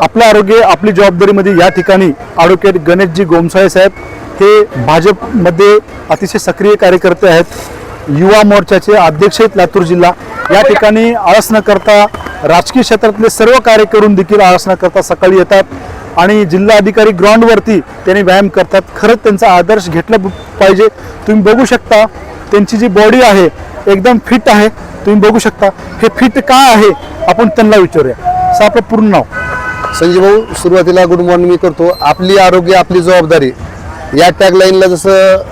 आपलं आरोग्य आपली जबाबदारीमध्ये या ठिकाणी ॲडव्होकेट गणेशजी गोमसाळे साहेब हे भाजपमध्ये अतिशय सक्रिय कार्यकर्ते आहेत. युवा मोर्चाचे अध्यक्ष आहेत लातूर जिल्हा. या ठिकाणी आळस न करता राजकीय क्षेत्रातले सर्व कार्य करून देखील आळस न करता सकाळी येतात आणि जिल्हा अधिकारी ग्राउंडवरती त्यांनी व्यायाम करतात. खरंच त्यांचा आदर्श घेतला पाहिजे. तुम्ही बघू शकता त्यांची जी बॉडी आहे एकदम फिट आहे. तुम्ही बघू शकता हे फिट का आहे? आपण त्यांना विचारूया. असं आपलं पूर्ण नाव. संजय भाऊ सुरुवातीला गुड मॉर्निंग मी करतो. आपली आरोग्य आपली जबाबदारी. या टॅगलाईनला जसं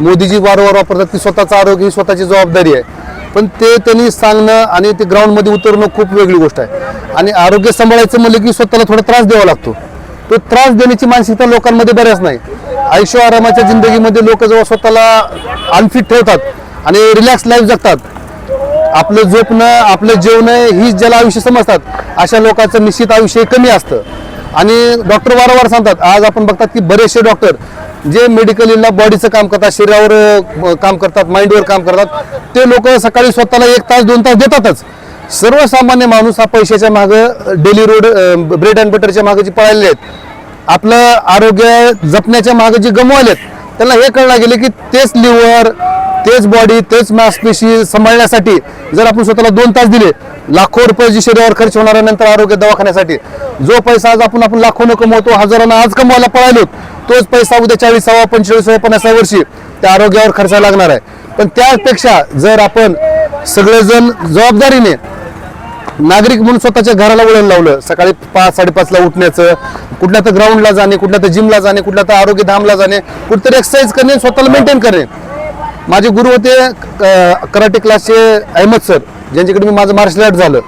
मोदीजी वारंवार वापरतात की स्वतःचं आरोग्य ही स्वतःची जबाबदारी आहे. पण ते त्यांनी सांगणं आणि ते ग्राउंडमध्ये उतरणं खूप वेगळी गोष्ट आहे. आणि आरोग्य सांभाळायचं म्हणलं की स्वतःला थोडा त्रास द्यावा लागतो. तो त्रास देण्याची मानसिकता लोकांमध्ये बऱ्याच नाही. आयुष्य आरामाच्या जिंदगीमध्ये लोक जेव्हा स्वतःला अनफिट ठेवतात आणि रिलॅक्स लाईफ जगतात आपलं झोपणं आपलं जेवणं हीच ज्याला आयुष्य समजतात अशा लोकांचं निश्चित आयुष्य कमी असतं. आणि डॉक्टर वारंवार सांगतात आज आपण बघतात की बरेचसे डॉक्टर जे मेडिकलीला बॉडीचं काम करतात शरीरावर काम करतात माइंडवर काम करतात ते लोक सकाळी स्वतःला एक तास दोन तास देतातच. सर्वसामान्य माणूस हा पैशाच्या मागं डेली रोड ब्रेड अँड बटरच्या मागं जे पळालेले आहेत आपलं आरोग्य जपण्याच्या मागे जे आहेत त्यांना हे कळलं गेले की तेच लिव्हर तेच बॉडी तेच मांसपेशी सांभाळण्यासाठी जर आपण स्वतःला दोन तास दिले लाखो रुपये जी शरीरावर खर्च होणार आहे नंतर आरोग्य दवाखान्यासाठी. जो पैसा आज आपण आपण लाखोनं कमवतो हजारांना आज कमवायला पळालो तोच पैसा उद्या चाळीसावा पंचेचाळीसाव्या पन्नासाव्या वर्षी त्या आरोग्यावर खर्चा लागणार आहे. पण त्यापेक्षा जर आपण सगळेजण जबाबदारीने नागरिक म्हणून स्वतःच्या घराला वळण लावलं सकाळी पाच साडेपाचला उठण्याचं कुठल्या तर ग्राउंडला जाणे कुठल्या तर जिमला जाणे कुठल्या तर आरोग्य धामला जाणे कुठेतरी एक्सरसाइज करणे स्वतःला मेंटेन करणे माझे गुरु होते कराटे क्लासचे अहमद सर ज्यांच्याकडे मी माझं मार्शल आर्ट झालं.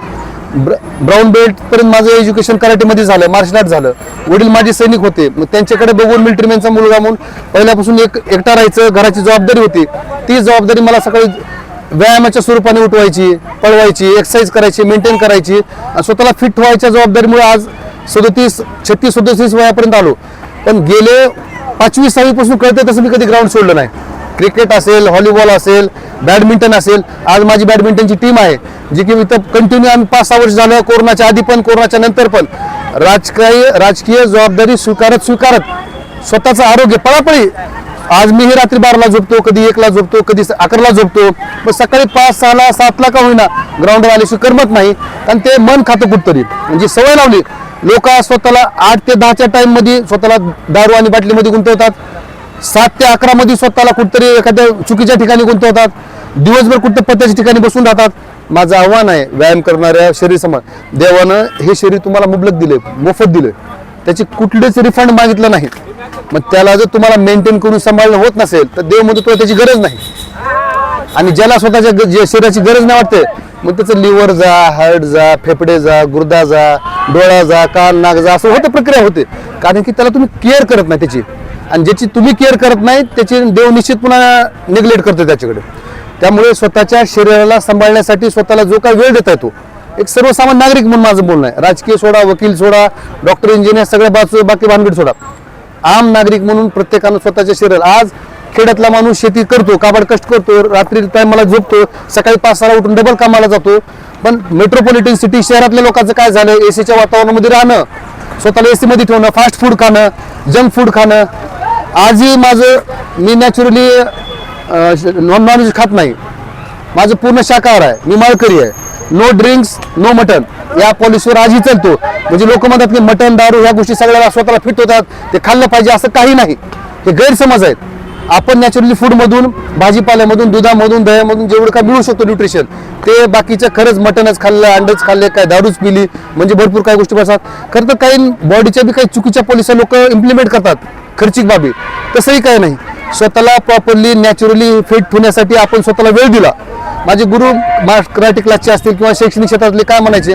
ब्र ब्राऊन बेल्टपर्यंत माझं एज्युकेशन कराटेमध्ये झालं मार्शल आर्ट झालं. वडील माझे सैनिक होते. मग त्यांच्याकडे बघून मिलिटरीमॅनचा मुलगा म्हणून पहिल्यापासून एक एकटा राहायचं घराची जबाबदारी होती. ती जबाबदारी मला सकाळी व्यायामाच्या स्वरूपाने उठवायची पळवायची एक्सरसाइज करायची मेंटेन करायची. स्वतःला फिट व्हायच्या जबाबदारीमुळे आज सदोतीस छत्तीस सदोतीस वयापर्यंत आलो. पण गेले पाचवी सहावीपासून कळते तसं मी कधी ग्राउंड सोडलं नाही. क्रिकेट असेल व्हॉलीबॉल असेल बॅडमिंटन असेल आज माझी बॅडमिंटनची टीम आहे जी की इथं कंटिन्यू आम्ही पाच सहा वर्ष झालं कोरोनाच्या आधी पण कोरोनाच्या नंतर पण. राजकीय राजकीय जबाबदारी स्वीकारत स्वीकारत स्वतःचं आरोग्य पळापळी. आज मी ही रात्री बाराला झोपतो कधी एकला झोपतो कधी अकराला झोपतो. मग सकाळी पाच सहाला सातला का होईना ग्राउंडवर आल्याशी करमत नाही. कारण ते मन खातं कुठतरी. म्हणजे सवय लावली. लोक स्वतःला आठ ते दहाच्या टाइममध्ये स्वतःला दारू आणि बाटलीमध्ये गुंतवतात. सात ते अकरा मध्ये स्वतःला कुठतरी एखाद्या चुकीच्या ठिकाणी गुंतवतात. दिवसभर कुठं पत्त्याच्या ठिकाणी बसून राहतात. माझं आव्हान आहे व्यायाम करणाऱ्या शरीर समाज देवानं हे शरीर तुम्हाला मुबलक दिले मोफत दिले त्याची कुठलेच रिफंड मागितलं नाही. मग त्याला जर तुम्हाला मेंटेन करून सांभाळणं होत नसेल तर देव म्हणतो तुला त्याची गरज नाही. आणि ज्याला स्वतःच्या ग- जे शरीराची गरज नाही वाटते मग त्याचं लिव्हर जा हार्ट जा फेफडे जा गुर्दा जा डोळा जा कान नाक जा असं होतं प्रक्रिया होते. कारण की त्याला तुम्ही केअर करत नाही त्याची. आणि ज्याची तुम्ही केअर करत नाही त्याची देव निश्चित पुन्हा निग्लेक्ट करतो त्याच्याकडे. त्यामुळे स्वतःच्या शरीराला सांभाळण्यासाठी स्वतःला जो काय वेळ देता येतो एक सर्वसामान्य नागरिक म्हणून माझं बोलणं आहे. राजकीय सोडा वकील सोडा डॉक्टर इंजिनियर सगळ्या बाजू बाकी भानगड सोडा. आम नागरिक म्हणून प्रत्येकानं स्वतःच्या शरीर आज खेड्यातला माणूस शेती करतो काबाड कष्ट करतो रात्री टायमाला झोपतो सकाळी पाच सहा उठून डबल कामाला जातो. पण मेट्रोपॉलिटन सिटी शहरातल्या लोकांचं काय झालं? एसीच्या वातावरणामध्ये राहणं स्वतःला एसी मध्ये ठेवणं फास्ट फूड खाणं जंक फूड खाणं. आजही माझं मी नॅचरली नॉन नॉनव्हेज खात नाही. माझं पूर्ण शाकाहार आहे. मी माळकरी आहे. नो ड्रिंक्स नो मटन या पॉलिसीवर आजही चालतो. म्हणजे लोक म्हणतात की मटन दारू ह्या गोष्टी सगळ्याला स्वतःला फिट होतात. ते खाल्लं पाहिजे असं काही नाही. हे गैरसमज आहेत. आपण नॅचरली फूडमधून भाजीपाल्यामधून दुधामधून दह्यामधून जेवढं काय मिळू शकतो न्यूट्रिशन ते बाकीचं खरंच मटनच खाल्लं अंडच खाल्ले काय दारूच पिली म्हणजे भरपूर काही गोष्टी बसतात खरं तर काही बॉडीच्या बी काही चुकीच्या पॉलिसी लोक इम्प्लिमेंट करतात खर्चिक बाबी. तसंही काय नाही. स्वतःला प्रॉपरली नॅचरली फिट होण्यासाठी आपण स्वतःला वेळ दिला. माझे गुरु मा कराटे क्लासचे असतील किंवा शैक्षणिक क्षेत्रातले काय म्हणायचे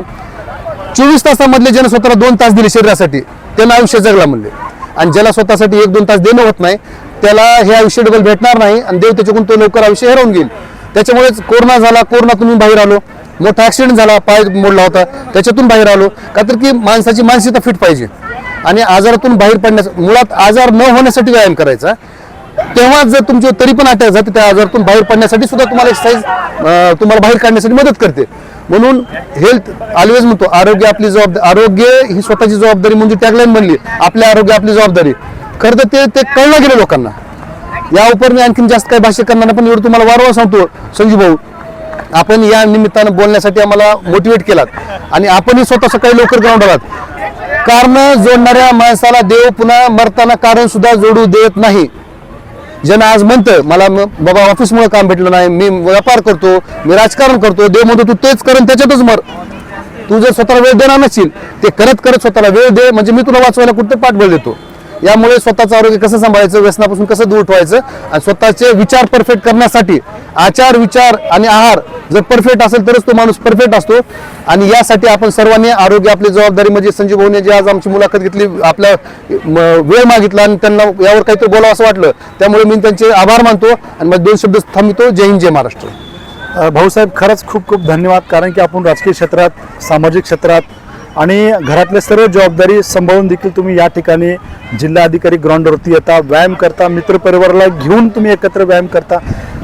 चोवीस तासामधले ज्यानं स्वतःला दोन तास दिले शरीरासाठी त्यांना आयुष्य जगला म्हणले. आणि ज्याला स्वतःसाठी एक दोन तास देणं होत नाही त्याला हे आयुष्य डबल भेटणार नाही आणि देव त्याच्याकडून तो लवकर आयुष्य हरवून घेईल. त्याच्यामुळेच कोरोना झाला कोरोनातून मी बाहेर आलो. मोठा ॲक्सिडेंट झाला पाय मोडला होता. त्याच्यातून बाहेर आलो. का तर की माणसाची मानसिकता फिट पाहिजे. आणि आजारातून बाहेर पडण्यास मुळात आजार न होण्यासाठी व्यायाम करायचा. तेव्हा जर तुमची तरी पण अटॅक जाते त्या आजारातून बाहेर पडण्यासाठी सुद्धा तुम्हाला एक्सरसाइज तुम्हाला बाहेर काढण्यासाठी मदत करते. म्हणून हेल्थ ऑलवेज म्हणतो आरोग्य आपली जबाबदारी आरोग्य ही स्वतःची जबाबदारी म्हणजे टॅगलाईन बनली आपले आरोग्य आपली जबाबदारी. खरं तर ते ते कळलं गेलं लोकांना. या उपर मी आणखीन जास्त काही भाष्य करणार नाही, पण एवढं तुम्हाला वारंवार सांगतो संजीव भाऊ. आपण या निमित्तानं बोलण्यासाठी आम्हाला मोटिवेट केलात. आणि आपणही स्वतः सकाळी लवकर ग्राउंड आलात. कारण जोडणाऱ्या माणसाला देव पुन्हा मरताना कारण सुद्धा जोडू देत नाही. ज्यांना आज म्हणतं मला बाबा ऑफिसमुळे काम भेटलं नाही मी व्यापार करतो मी राजकारण करतो देव म्हणतो तू तेच कर त्याच्यातच मर. तू जर स्वतःला वेळ देणार नसशील ते करत करत स्वतःला वेळ दे म्हणजे मी तुला वाचवायला कुठं पाठबळ देतो? यामुळे स्वतःचं आरोग्य कसं सांभाळायचं व्यसनापासून कसं दूर ठेवायचं आणि स्वतःचे विचार परफेक्ट करण्यासाठी आचार विचार आणि आहार जर परफेक्ट असेल तरच तो माणूस परफेक्ट असतो. आणि यासाठी आपण सर्वांनी आरोग्य आपली जबाबदारी म्हणजे संजीव भाऊने जी आज आमची मुलाखत घेतली आपल्या म, वेळ मागितला आणि त्यांना यावर काहीतरी बोलावं असं वाटलं त्यामुळे मी त्यांचे आभार मानतो आणि मग दोन शब्द थांबतो जय हिंद जय महाराष्ट्र. भाऊसाहेब खरंच खूप खूप धन्यवाद कारण की आपण राजकीय क्षेत्रात सामाजिक क्षेत्रात आणि घरातले सर्व जबाबदारी सांभाळून देखील तुम्ही या ठिकाणी जिल्हा अधिकारी ग्राउंडवरती येता व्यायाम करता मित्रपरिवाराला घेऊन तुम्ही एकत्र व्यायाम करता.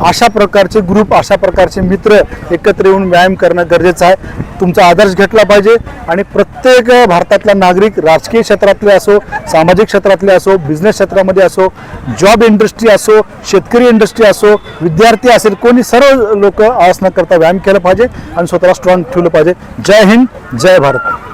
अशा प्रकारचे ग्रुप अशा प्रकारचे मित्र एकत्र येऊन व्यायाम करणं गरजेचं आहे. तुमचा आदर्श घेतला पाहिजे आणि प्रत्येक भारतातला नागरिक राजकीय क्षेत्रातले असो सामाजिक क्षेत्रातले असो बिझनेस क्षेत्रामध्ये असो जॉब इंडस्ट्री असो शेतकरी इंडस्ट्री असो विद्यार्थी असेल कोणी सर्व लोक आळस न करता व्यायाम केला पाहिजे आणि स्वतःला स्ट्रॉंग ठेवलं पाहिजे. जय हिंद जय भारत.